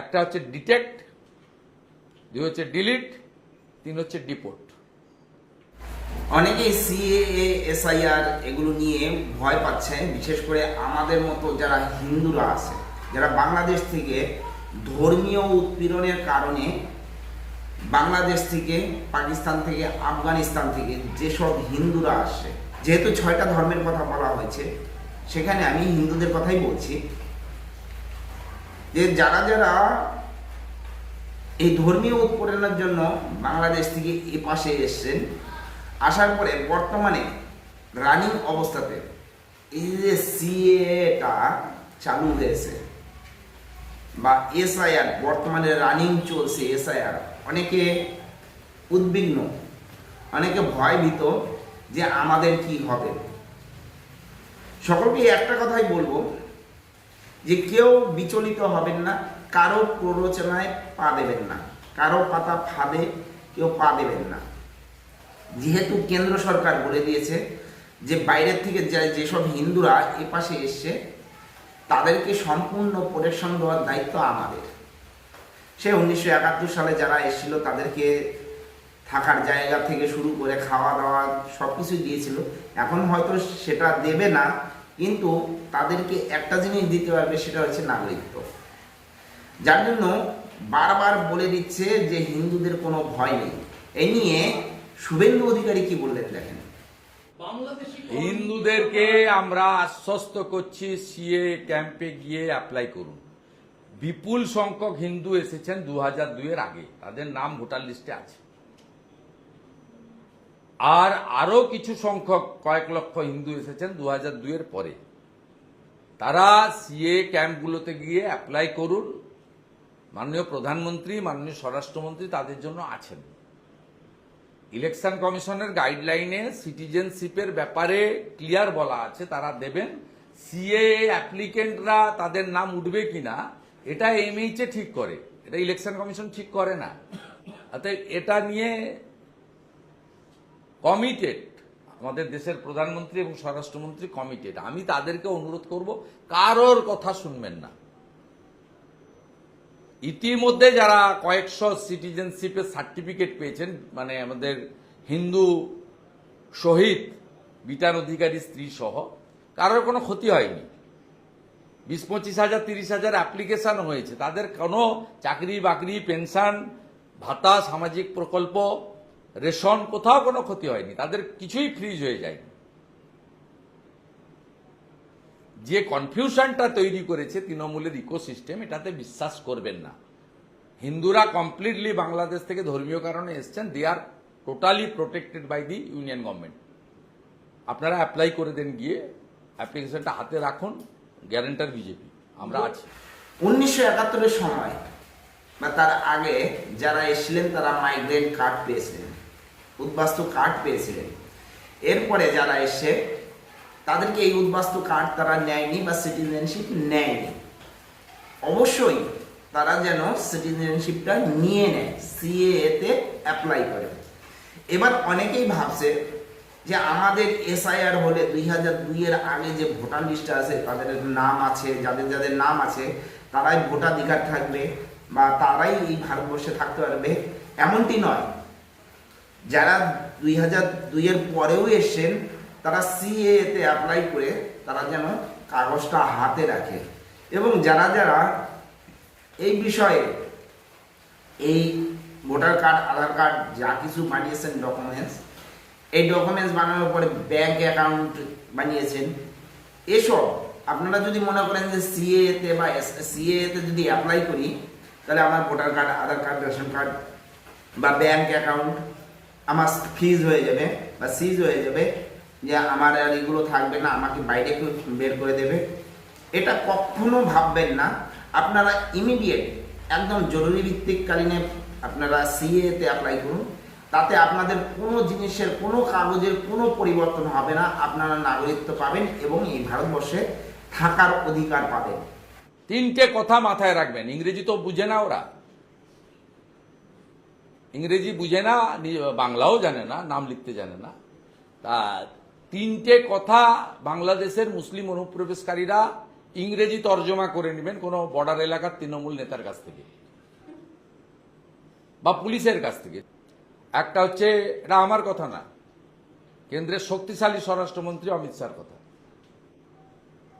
একটা হচ্ছে ডিটেক্ট দুই হচ্ছে ডিলিট তিন হচ্ছে ডিপোর্ট অনেকেই সিএএ এসআইআর এগুলো নিয়ে ভয় পাচ্ছে, বিশেষ করে আমাদের মতো যারা হিন্দুরা আছে, যারা বাংলাদেশ থেকে ধর্মীয় উৎপীড়নের কারণে বাংলাদেশ থেকে, পাকিস্তান থেকে, আফগানিস্তান থেকে যেসব হিন্দুরা আসে, যেহেতু ছয়টা ধর্মের কথা বলা হয়েছে, সেখানে আমি হিন্দুদের কথাই বলছি। যে যারা যারা এই ধর্মীয় উৎপীড়নের জন্য বাংলাদেশ থেকে এ পাশে এসছেন, আসার পরে বর্তমানে রানিং অবস্থাতে এই যে সিএটা চালু হয়েছে বা এসআইআর বর্তমানে রানিং চলছে এসআইআর অনেকে উদ্বিগ্ন, অনেকে ভয়ভীত যে আমাদের কি হবে। সকলকে একটা কথাই বলব যে কেউ বিচলিত হবেন না, কারও প্ররোচনায় পা দেবেন না, কারও পাতা ফাঁদে কেউ পা দেবেন না। যেহেতু কেন্দ্র সরকার বলে দিয়েছে যে বাইরের থেকে যেসব হিন্দুরা এ পাশে এসছে, তাদেরকে সম্পূর্ণ প্রোটেকশন দেওয়ার দায়িত্ব আমাদের। সে উনিশশো একাত্তর সালে যারা এসেছিল, তাদেরকে থাকার জায়গা থেকে শুরু করে খাওয়া দাওয়া সব কিছু দিয়েছিল। এখন হয়তো সেটা দেবে না, কিন্তু তাদেরকে একটা জিনিস দিতে পারবে সেটা হচ্ছে নাগরিকত্ব। যার জন্য বারবার বলে দিচ্ছে যে হিন্দুদের কোনো ভয় নেই। এই নিয়ে শুভেন্দু অধিকারী কি বললেন দেখেন? হিন্দুদেরকে আমরা আশ্বস্ত করছি সিএ ক্যাম্পে গিয়ে অ্যাপ্লাই করুন। বিপুল সংখ্যক হিন্দু এসেছেন দু হাজার দুইয়ের আগে। তাদের নাম ভোটার লিস্টে আছে। আর আরও কিছু সংখ্যক কয়েক লক্ষ হিন্দু এসেছেন দু হাজার দুইয়ের পরে। তারা সিএ ক্যাম্পগুলোতে গিয়ে অ্যাপ্লাই করুন। মাননীয় প্রধানমন্ত্রী, মাননীয় স্বরাষ্ট্রমন্ত্রী তাদের জন্য আছেন। ইলেকশন কমিশনের গাইডলাইনে সিটিজেনশিপের ব্যাপারে ক্লিয়ার বলা আছে, তারা দেবেন। সিএ অ্যাপ্লিকেন্টরা তাদের নাম উঠবে কিনা, এটা এমএইচে ঠিক করে। এটা ইলেকশন কমিশন ঠিক করে না। অতএব এটা নিয়ে কমিটেড আমাদের দেশের প্রধানমন্ত্রী এবং স্বরাষ্ট্রমন্ত্রী কমিটেড আমি তাদেরকে অনুরোধ করব, কারোর কথা শুনবেন না। ইতিমধ্যে যারা কয়েকশো সিটিজেনশিপের সার্টিফিকেট পেয়েছেন মানে আমাদের হিন্দু শহীদ বিটার অধিকারী স্ত্রী সহ, কারোর কোনো ক্ষতি হয়নি। বিশ, পঁচিশ হাজার, তিরিশ হাজার অ্যাপ্লিকেশন হয়েছে। তাদের কোনো চাকরি বাকরি পেনশন ভাতা, সামাজিক প্রকল্প রেশন কোথাও কোনো ক্ষতি হয়নি তাদের কিছুই ফ্রিজ হয়ে যায়নি। যে কনফিউশনটা তৈরি করেছে তৃণমূলের ইকোসিস্টেম এটাতে বিশ্বাস করবেন না। হিন্দুরা কমপ্লিটলি বাংলাদেশ থেকে ধর্মীয় কারণে এসছেন they are totally protected by the union government আপনারা অ্যাপ্লাই করে দেন গিয়ে অ্যাপ্লিকেশনটা হাতে রাখুন গ্যারেন্টার বিজেপি আমরা আছি। উনিশশো একাত্তরের সময় বা তার আগে যারা এসেছিলেন তারা মাইগ্রেন্ট কার্ড পেয়েছিলেন। উদ্বাস্তু কার্ড পেয়েছিলেন। এরপরে যারা এসে তাদেরকে এই উদ্বাস্তু কার্ড তারা নেয়নি বা সিটিজেনশিপ নেয়নি। অবশ্যই তারা যেন সিটিজেনশিপটা নিয়ে নেয় সিএ তে অ্যাপ্লাই করে। এবার অনেকেই ভাবছে যে আমাদের এসআইআর হলে দুই হাজার দুইয়ের আগে যে ভোটার লিস্ট আছে, তাদের নাম আছে, যাদের যাদের নাম আছে, তারাই ভোটাধিকার থাকবে বা তারাই এই ভারতবর্ষে থাকতে পারবে। এমনটি নয়। যারা দুই হাজার দুইয়ের পরেও এসছেন, তারা সিএ তে অ্যাপ্লাই করে তারা যেন কাগজটা হাতে রাখে। এবং যারা যারা এই বিষয়ে এই ভোটার কার্ড, আধার কার্ড যা কিছু বানিয়েছেন ডকুমেন্টস এই ডকুমেন্টস বানানোর পরে ব্যাংক অ্যাকাউন্ট বানিয়েছেন, এসব আপনারা যদি মনে করেন যে সিএ তে বা সিএতে যদি অ্যাপ্লাই করি, তাহলে আমার voter card, Aadhaar card, ration card বা ব্যাংক অ্যাকাউন্ট আমার ফিজ হয়ে যাবে বা সিজ হয়ে যাবে যে আমার আর এগুলো থাকবে না, আমাকে বাইরে কেউ বের করে দেবে। এটা কখনো ভাববেন না। আপনারা ইমিডিয়েট একদম জরুরি ভিত্তিককালীনে আপনারা সিএ তে অ্যাপ্লাই করুন। তাতে আপনাদের কোনো জিনিসের, কোনো কাগজের কোনো পরিবর্তন হবে না। আপনারা নাগরিকত্ব পাবেন এবং এই ভারতবর্ষে থাকার অধিকার পাবেন। তিনটে কথা মাথায় রাখবেন। ইংরেজি তো বুঝে না ওরা। ইংরেজি বুঝে না বাংলাও জানে না, নাম লিখতে জানে না। তা তিনটে কথা বাংলাদেশের মুসলিম অনুপ্রবেশকারীরা ইংরেজি তর্জমা করে নেবেন কোনো বর্ডার এলাকার তৃণমূল নেতার কাছ থেকে বা পুলিশের কাছ থেকে। একটা হচ্ছে, এটা আমার কথা না, কেন্দ্রের শক্তিশালী স্বরাষ্ট্রমন্ত্রী অমিত শাহর কথা।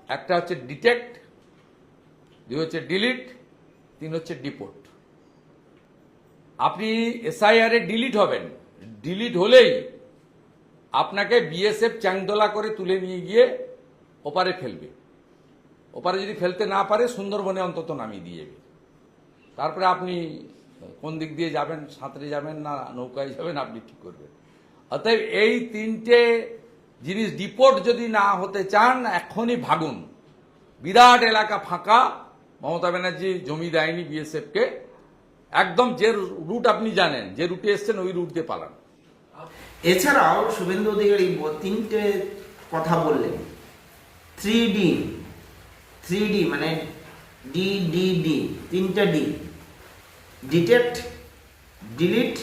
একটা হচ্ছে ডিটেক্ট দুই হচ্ছে ডিলিট তিন হচ্ছে ডিপোর্ট আপনি এসআইআর ডিলিট হবেন। ডিলিট হলেই আপনাকে বিএসএফ চ্যাংদোলা করে তুলে নিয়ে গিয়ে ওপারে ফেলবে। ওপারে যদি ফেলতে না পারে, সুন্দরবনে অন্তত নামিয়ে দিয়ে যাবে। তারপরে আপনি কোন দিক দিয়ে যাবেন, সাঁতরে যাবেন না, নৌকায় যাবেন, আপনি ঠিক করবেন। অতএব এই তিনটে জিনিস ডিপোর্ট যদি না হতে চান এখনই ভাগুন। বিরাট এলাকা ফাঁকা। মমতা ব্যানার্জি জমি দেয়নি বিএসএফকে একদম যে রুট আপনি জানেন, যে রুটে এসছেন, ওই রুট দিয়ে পালান। এছাড়াও শুভেন্দু অধিকারী তিনটে কথা বললেন। থ্রি ডি থ্রি ডি মানে ডি ডি ডি তিনটা ডি ডিটেক্ট ডিলিট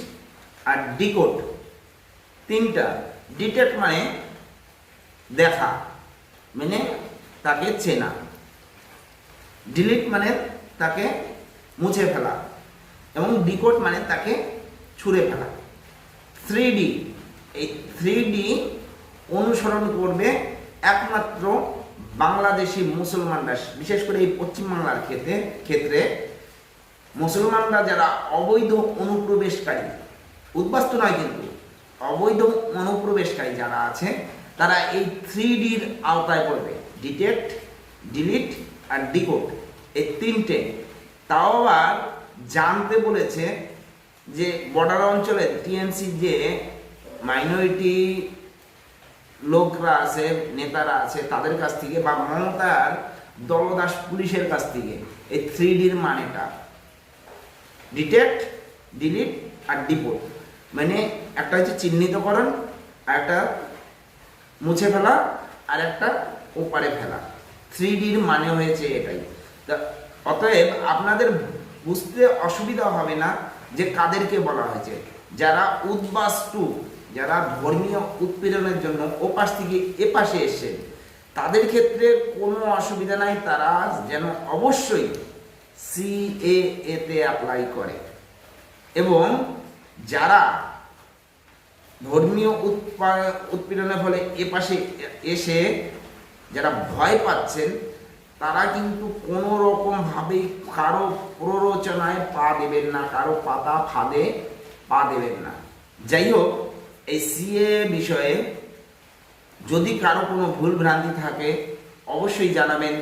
আর ডিকোড তিনটা। ডিটেক্ট মানে দেখা মানে তাকে চেনা। ডিলিট মানে তাকে মুছে ফেলা। এবং ডিকোড মানে তাকে ছুঁড়ে ফেলা। থ্রি ডি এই থ্রি ডি অনুসরণ করবে একমাত্র বাংলাদেশি মুসলমানরা, বিশেষ করে এই পশ্চিমবাংলার ক্ষেত্রে ক্ষেত্রে মুসলমানরা যারা অবৈধ অনুপ্রবেশকারী, উদ্বাস্তু নয় কিন্তু, অবৈধ অনুপ্রবেশকারী যারা আছে, তারা এই থ্রি ডির আওতায় পড়বে। ডিটেক্ট ডিলিট আর ডিকোড এই তিনটে। তাও আবার জানতে বলেছে যে বর্ডার অঞ্চলে টিএমসি যে মাইনরিটি লোকরা আছে, নেতারা আছে, তাদের কাছ থেকে বা মমতার দলদাস পুলিশের কাছ থেকে এই থ্রি ডির মানেটা। ডিটেক্ট ডিলিট আর ডিপোর্ট মানে একটা হচ্ছে চিহ্নিতকরণ, আর একটা মুছে ফেলা, আর একটা ওপারে ফেলা। থ্রি ডির মানে হয়েছে এটাই। তা অতএব আপনাদের বুঝতে অসুবিধা হবে না যে কাদেরকে বলা হয়েছে। যারা উদ্বাস্তু যারা ধর্মীয় উৎপীড়নের জন্য ওপাশ থেকে এপাশে এসেছেন, তাদের ক্ষেত্রে কোনো অসুবিধা নাই, তারা যেন অবশ্যই সিএ তে অ্যাপ্লাই করে। এবং যারা ধর্মীয় উৎপা- উৎপীড়নের ফলে এপাশে এসে যারা ভয় পাচ্ছেন তারা কিন্তু কোনো রকমভাবেই কারও প্ররোচনায় পা দেবেন না, কারও পাতা ফাঁদে পা দেবেন না। যাই হোক, এই সিএ বিষয়ে যদি কারও কোনো ভুল ভ্রান্তি থাকে, অবশ্যই জানাবেন।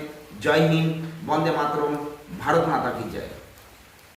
জয় হিন্দ, বন্দে মাতরম, ভারত মাতা কি জয়।